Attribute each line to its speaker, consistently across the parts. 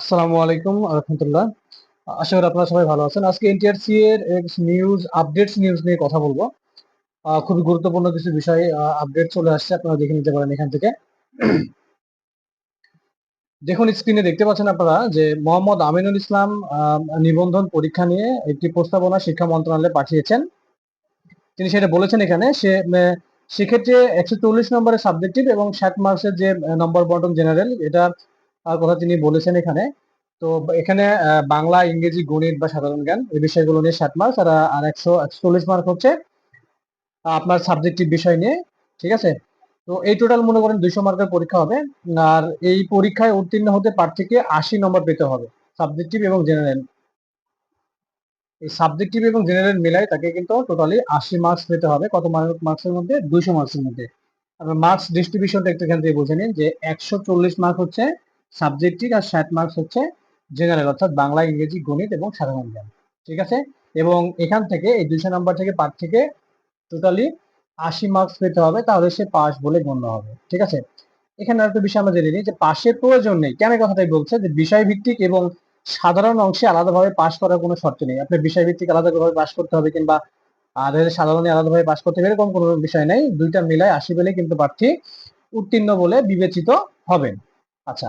Speaker 1: আসসালামু আলাইকুম রহমতুল্লাহ আশা করি আপনারা সবাই ভালো আছেন। আজকে এনটিআরসি এর নিউজ আপডেটস নিউজ নিয়ে কথা বলব। খুবই গুরুত্বপূর্ণ কিছু বিষয় আপডেট চলে আসছে, আপনারা দেখে নিতে পারেন এখান থেকে। দেখুন স্ক্রিনে দেখতে পাচ্ছেন আপনারা যে মোহাম্মদ আমিনুল ইসলাম নিবন্ধন পরীক্ষা নিয়ে একটি প্রস্তাবনা শিক্ষা মন্ত্রণালয়ে পাঠিয়েছেন। তিনি সেটা বলেছেন এখানে সে সেক্ষেত্রে একশো চল্লিশ নম্বরের সাবজেক্টিভ এবং ষাট মার্কসের যে নম্বর বন্টন জেনারেল এটা কথা তিনি বলেছেন এখানে। তো এখানে বাংলা, ইংরেজি, গণিত বা সাধারণ জ্ঞান এই বিষয়গুলো নিয়ে ষাট মার্কস আর আর একশো চল্লিশ মার্ক হচ্ছে আপনার সাবজেক্টিভ বিষয় নিয়ে, ঠিক আছে? তো এই টোটাল মনে করেন দুইশো মার্কের পরীক্ষা হবে, আর এই পরীক্ষায় উত্তীর্ণ হতে প্রার্থীকে আশি নম্বর পেতে হবে সাবজেক্টিভ এবং জেনারেল এই সাবজেক্টিভ এবং জেনারেল মিলাই তাকে কিন্তু টোটালি আশি মার্কস পেতে হবে, কত মার্কসের মধ্যে? দুইশো মার্কসের মধ্যে। মার্কস ডিস্ট্রিবিউশনটা একটু এখান থেকে বুঝে নিন যে একশো চল্লিশ মার্ক হচ্ছে সাবজেক্টিভ আর ষাট মার্কস হচ্ছে জেনারেল অর্থাৎ বাংলা, ইংরেজি, গণিত এবং সাধারণ জ্ঞান। ঠিক আছে? এবং এখান থেকে এই দুইশো নাম্বার থেকে পার থেকে টোটালি আশি মার্কস পেতে হবে, তাহলে সে পাস বলে গণ্য হবে। ঠিক আছে? এখানে আরেকটা বিষয় আমরা জেনে নিই যে পাশের প্রয়োজন নেই। কেন কথাটাই বলছে? যে বিষয় ভিত্তিক এবং সাধারণ অংশে আলাদাভাবে পাস করার কোনো শর্ত নেই। আপনার বিষয় ভিত্তিক আলাদাভাবে পাস করতে হবে কিংবা আর সাধারণে আলাদাভাবে পাস করতে হবে, এরকম কোনো বিষয় নেই। দুইটা মিলায় আশি পেলে কিন্তু প্রার্থী উত্তীর্ণ বলে বিবেচিত হবেন। আচ্ছা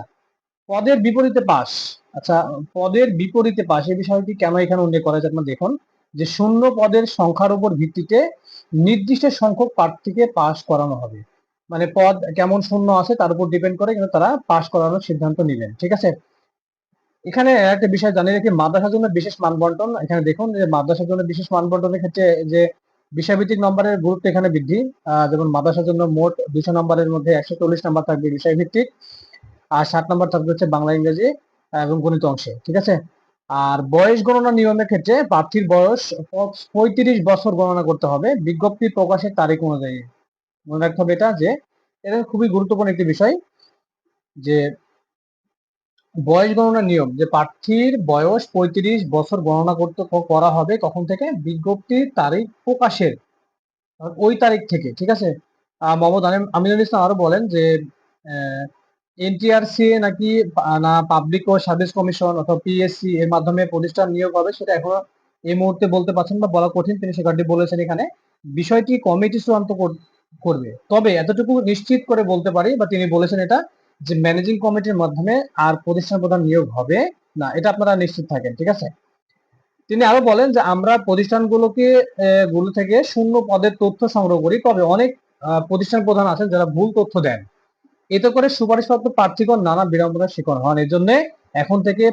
Speaker 1: পদের বিপরীতে পাস। আচ্ছা পদের বিপরীতে পাস এই বিষয়টি কেন এখানে উল্লেখ করা যায় আপনার দেখুন যে শূন্য পদের সংখ্যার উপর ভিত্তিতে নির্দিষ্ট সংখ্যক প্রার্থীকে পাশ করানো হবে। মানে পদ কেমন শূন্য আছে তার উপর ডিপেন্ড করে কিন্তু তারা পাশ করানোর সিদ্ধান্ত নেবেন ঠিক আছে? এখানে একটা বিষয় জানিয়ে রেখে মাদ্রাসার জন্য বিশেষ মানবন্টন। এখানে দেখুন যে মাদ্রাসার জন্য বিশেষ মানবন্টনের ক্ষেত্রে যে বিষয়ভিত্তিক নম্বরের গুরুত্ব এখানে বৃদ্ধি। আহ, যেমন মাদ্রাসার জন্য মোট দুশো নম্বরের মধ্যে একশো চল্লিশ নম্বর থাকবে বিষয়ভিত্তিক। আর ষাট নম্বর থাকবে হচ্ছে বাংলা ইংরেজি এবং গণিত অংশে, ঠিক আছে? আর বয়স গণনা নিয়মের ক্ষেত্রে প্রার্থীর বয়স পঁয়ত্রিশ বছর গণনা করতে হবে, বিজ্ঞপ্তি প্রকাশের তারিখ অনুযায়ী। মনে রাখতে হবে এটা যে, এটা খুবই গুরুত্বপূর্ণ একটি বিষয় যে, বয়স গণনা নিয়ম যে প্রার্থীর বয়স পঁয়ত্রিশ বছর গণনা করতে করা হবে কখন থেকে বিজ্ঞপ্তির তারিখ প্রকাশের, ওই তারিখ থেকে, ঠিক আছে? মোহাম্মদ আমিন- আমিনুল ইসলাম আরও বলেন যে এনটিআরসি নাকি না পাবলিক ও সার্ভিস কমিশন অথবা পিএসসি এর মাধ্যমে প্রতিষ্ঠান নিয়োগ হবে সেটা এখনও এই মুহূর্তে বলতে পারছেন বা বলা কঠিন, তিনি সে কার্ডটি বলেছেন এখানে। বিষয়টি কমিটি চূড়ান্ত করবে। তবে এতটুকু নিশ্চিত করে বলতে পারি বা তিনি বলেছেন এটা, যে ম্যানেজিং কমিটির মাধ্যমে আর প্রতিষ্ঠান প্রধান নিয়োগ হবে না, এটা আপনারা নিশ্চিত থাকেন, ঠিক আছে? তিনি আরও বলেন যে আমরা প্রতিষ্ঠানগুলোকে গুলো থেকে শূন্য পদের তথ্য সংগ্রহ করি, তবে অনেক প্রতিষ্ঠান প্রধান আছেন যারা ভুল তথ্য দেন। এতে করে সুপারিশপ্রাপ্ত প্রার্থীগণ নানা বিড়ম্বনার শিকার হন। এর জন্য এখন থেকে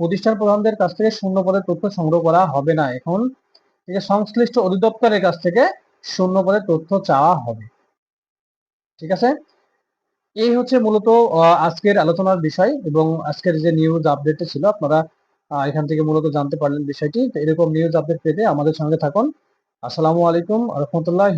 Speaker 1: প্রতিষ্ঠান প্রধানদের কাছ থেকে শূন্য পদের তথ্য সংগ্রহ করা হবে না। এখন থেকে সংশ্লিষ্ট অধিদপ্তরের কাছ থেকে শূন্য পদের তথ্য চাওয়া হবে। ঠিক আছে? এই হচ্ছে মূলত আজকের আলোচনার বিষয় এবং আজকের যে নিউজ আপডেটটা ছিল, আপনারা এখান থেকে মূলত জানতে পারলেন বিষয়টি। এরকম নিউজ আপডেট পেতে আমাদের সঙ্গে থাকুন। আসসালামু আলাইকুম রহমতুল্লাহ